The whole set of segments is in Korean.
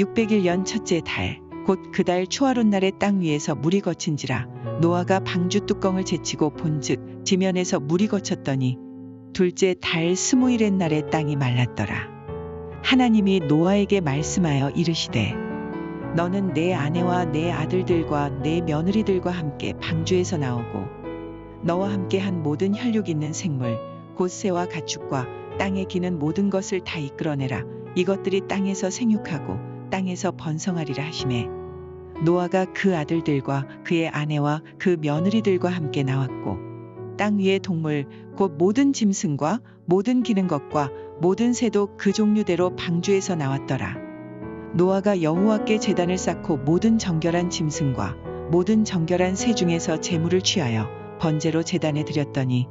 601년 첫째 달, 곧 그 달 초하룻 날에 땅 위에서 물이 거친지라 노아가 방주 뚜껑을 제치고 본즉 지면에서 물이 거쳤더니 둘째 달 스무일의 날에 땅이 말랐더라. 하나님이 노아에게 말씀하여 이르시되 너는 내 아내와 내 아들들과 내 며느리들과 함께 방주에서 나오고 너와 함께 한 모든 혈육 있는 생물 곧 새와 가축과 땅에 기는 모든 것을 다 이끌어내라 이것들이 땅에서 생육하고 땅에서 번성하리라 하심에 노아가 그 아들들과 그의 아내와 그 며느리들과 함께 나왔고 땅 위의 동물 곧 모든 짐승과 모든 기는 것과 모든 새도 그 종류대로 방주에서 나왔더라. 노아가 여호와께 제단을 쌓고 모든 정결한 짐승과 모든 정결한 새 중에서 제물을 취하여 번제로 제단에 드렸더니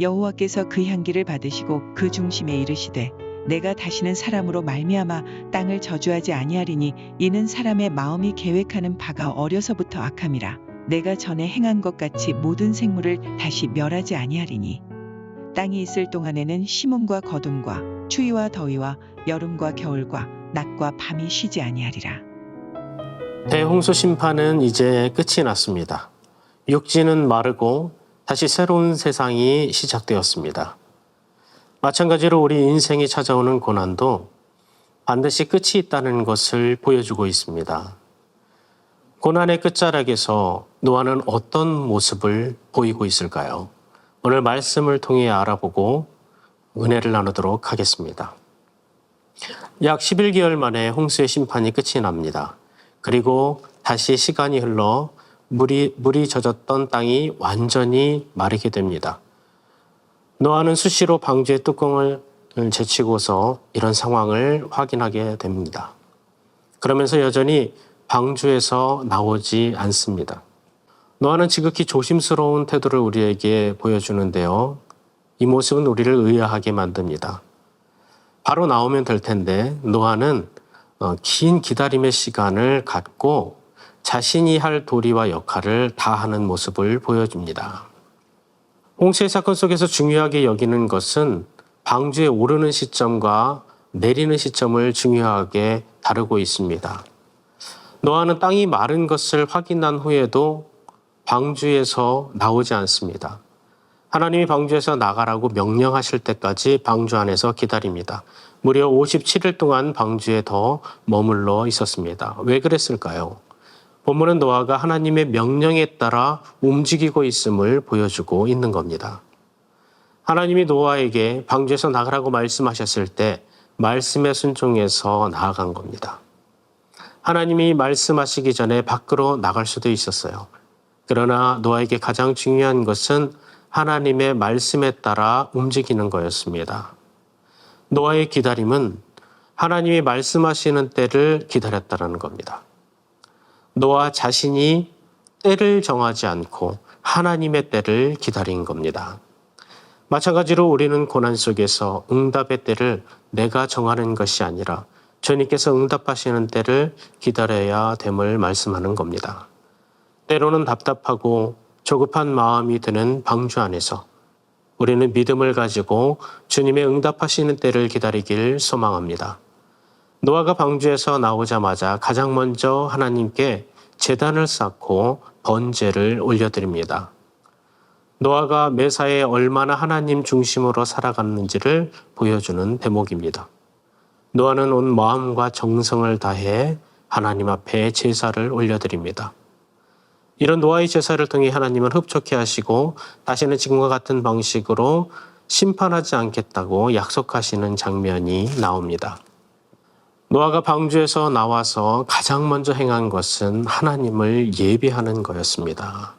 여호와께서 그 향기를 받으시고 그 중심에 이르시되 내가 다시는 사람으로 말미암아 땅을 저주하지 아니하리니 이는 사람의 마음이 계획하는 바가 어려서부터 악함이라 내가 전에 행한 것 같이 모든 생물을 다시 멸하지 아니하리니 땅이 있을 동안에는 심음과 거둠과 추위와 더위와 여름과 겨울과 낮과 밤이 쉬지 아니하리라 대홍수 심판은 이제 끝이 났습니다. 육지는 마르고 다시 새로운 세상이 시작되었습니다. 마찬가지로 우리 인생이 찾아오는 고난도 반드시 끝이 있다는 것을 보여주고 있습니다. 고난의 끝자락에서 노아는 어떤 모습을 보이고 있을까요? 오늘 말씀을 통해 알아보고 은혜를 나누도록 하겠습니다. 약 11개월 만에 홍수의 심판이 끝이 납니다. 그리고 다시 시간이 흘러 물이, 물이 젖었던 땅이 완전히 마르게 됩니다. 노아는 수시로 방주의 뚜껑을 제치고서 이런 상황을 확인하게 됩니다. 그러면서 여전히 방주에서 나오지 않습니다. 노아는 지극히 조심스러운 태도를 우리에게 보여주는데요. 이 모습은 우리를 의아하게 만듭니다. 바로 나오면 될 텐데 노아는 어, 긴 기다림의 시간을 갖고 자신이 할 도리와 역할을 다하는 모습을 보여줍니다. 홍수의 사건 속에서 중요하게 여기는 것은 방주에 오르는 시점과 내리는 시점을 중요하게 다루고 있습니다. 노아는 땅이 마른 것을 확인한 후에도 방주에서 나오지 않습니다. 하나님이 방주에서 나가라고 명령하실 때까지 방주 안에서 기다립니다. 무려 57일 동안 방주에 더 머물러 있었습니다. 왜 그랬을까요? 본문은 노아가 하나님의 명령에 따라 움직이고 있음을 보여주고 있는 겁니다. 하나님이 노아에게 방주에서 나가라고 말씀하셨을 때 말씀에 순종해서 나아간 겁니다. 하나님이 말씀하시기 전에 밖으로 나갈 수도 있었어요. 그러나 노아에게 가장 중요한 것은 하나님의 말씀에 따라 움직이는 거였습니다. 노아의 기다림은 하나님이 말씀하시는 때를 기다렸다는 겁니다. 노아 자신이 때를 정하지 않고 하나님의 때를 기다린 겁니다. 마찬가지로 우리는 고난 속에서 응답의 때를 내가 정하는 것이 아니라 주님께서 응답하시는 때를 기다려야 됨을 말씀하는 겁니다. 때로는 답답하고 조급한 마음이 드는 방주 안에서 우리는 믿음을 가지고 주님의 응답하시는 때를 기다리길 소망합니다. 노아가 방주에서 나오자마자 가장 먼저 하나님께 재단을 쌓고 번제를 올려드립니다. 노아가 매사에 얼마나 하나님 중심으로 살아갔는지를 보여주는 대목입니다. 노아는 온 마음과 정성을 다해 하나님 앞에 제사를 올려드립니다. 이런 노아의 제사를 통해 하나님은 흡족해 하시고 다시는 지금과 같은 방식으로 심판하지 않겠다고 약속하시는 장면이 나옵니다. 노아가 방주에서 나와서 가장 먼저 행한 것은 하나님을 예배하는 거였습니다.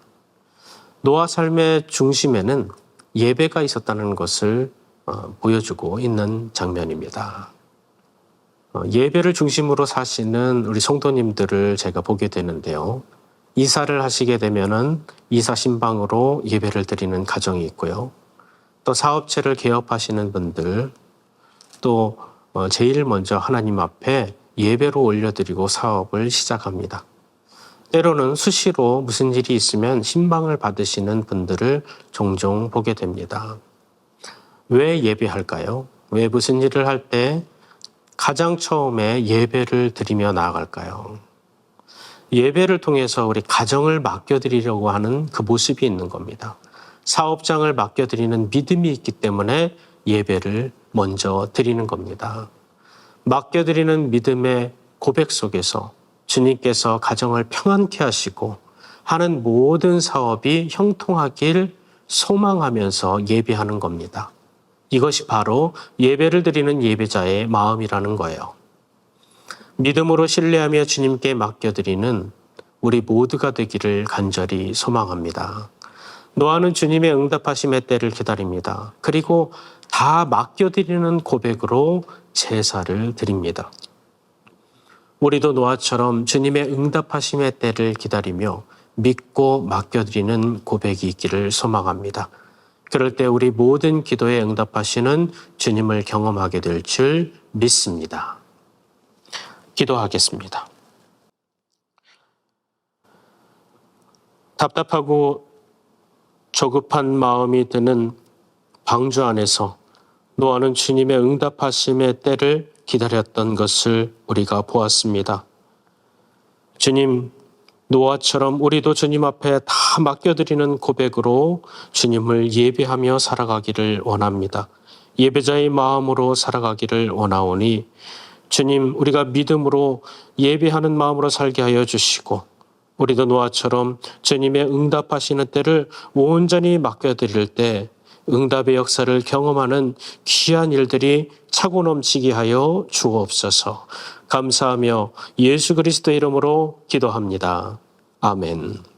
노아 삶의 중심에는 예배가 있었다는 것을 어, 보여주고 있는 장면입니다. 어, 예배를 중심으로 사시는 우리 성도님들을 제가 보게 되는데요. 이사를 하시게 되면은 이사 신방으로 예배를 드리는 가정이 있고요. 또 사업체를 개업하시는 분들, 또 어, 제일 먼저 하나님 앞에 예배로 올려드리고 사업을 시작합니다. 때로는 수시로 무슨 일이 있으면 신방을 받으시는 분들을 종종 보게 됩니다. 왜 예배할까요? 왜 무슨 일을 할 때 가장 처음에 예배를 드리며 나아갈까요? 예배를 통해서 우리 가정을 맡겨드리려고 하는 그 모습이 있는 겁니다. 사업장을 맡겨드리는 믿음이 있기 때문에 예배를 먼저 드리는 겁니다. 맡겨드리는 믿음의 고백 속에서 주님께서 가정을 평안케 하시고 하는 모든 사업이 형통하길 소망하면서 예배하는 겁니다. 이것이 바로 예배를 드리는 예배자의 마음이라는 거예요. 믿음으로 신뢰하며 주님께 맡겨드리는 우리 모두가 되기를 간절히 소망합니다. 노아는 주님의 응답하심의 때를 기다립니다. 그리고 다 맡겨드리는 고백으로 제사를 드립니다. 우리도 노아처럼 주님의 응답하심의 때를 기다리며 믿고 맡겨드리는 고백이 있기를 소망합니다. 그럴 때 우리 모든 기도에 응답하시는 주님을 경험하게 될 줄 믿습니다. 기도하겠습니다. 답답하고 조급한 마음이 드는 방주 안에서 노아는 주님의 응답하심의 때를 기다렸던 것을 우리가 보았습니다. 주님, 노아처럼 우리도 주님 앞에 다 맡겨드리는 고백으로 주님을 예배하며 살아가기를 원합니다. 예배자의 마음으로 살아가기를 원하오니 주님, 우리가 믿음으로 예배하는 마음으로 살게 하여 주시고 우리도 노아처럼 주님의 응답하시는 때를 온전히 맡겨드릴 때 응답의 역사를 경험하는 귀한 일들이 차고 넘치게 하여 주옵소서. 감사하며 예수 그리스도 이름으로 기도합니다. 아멘.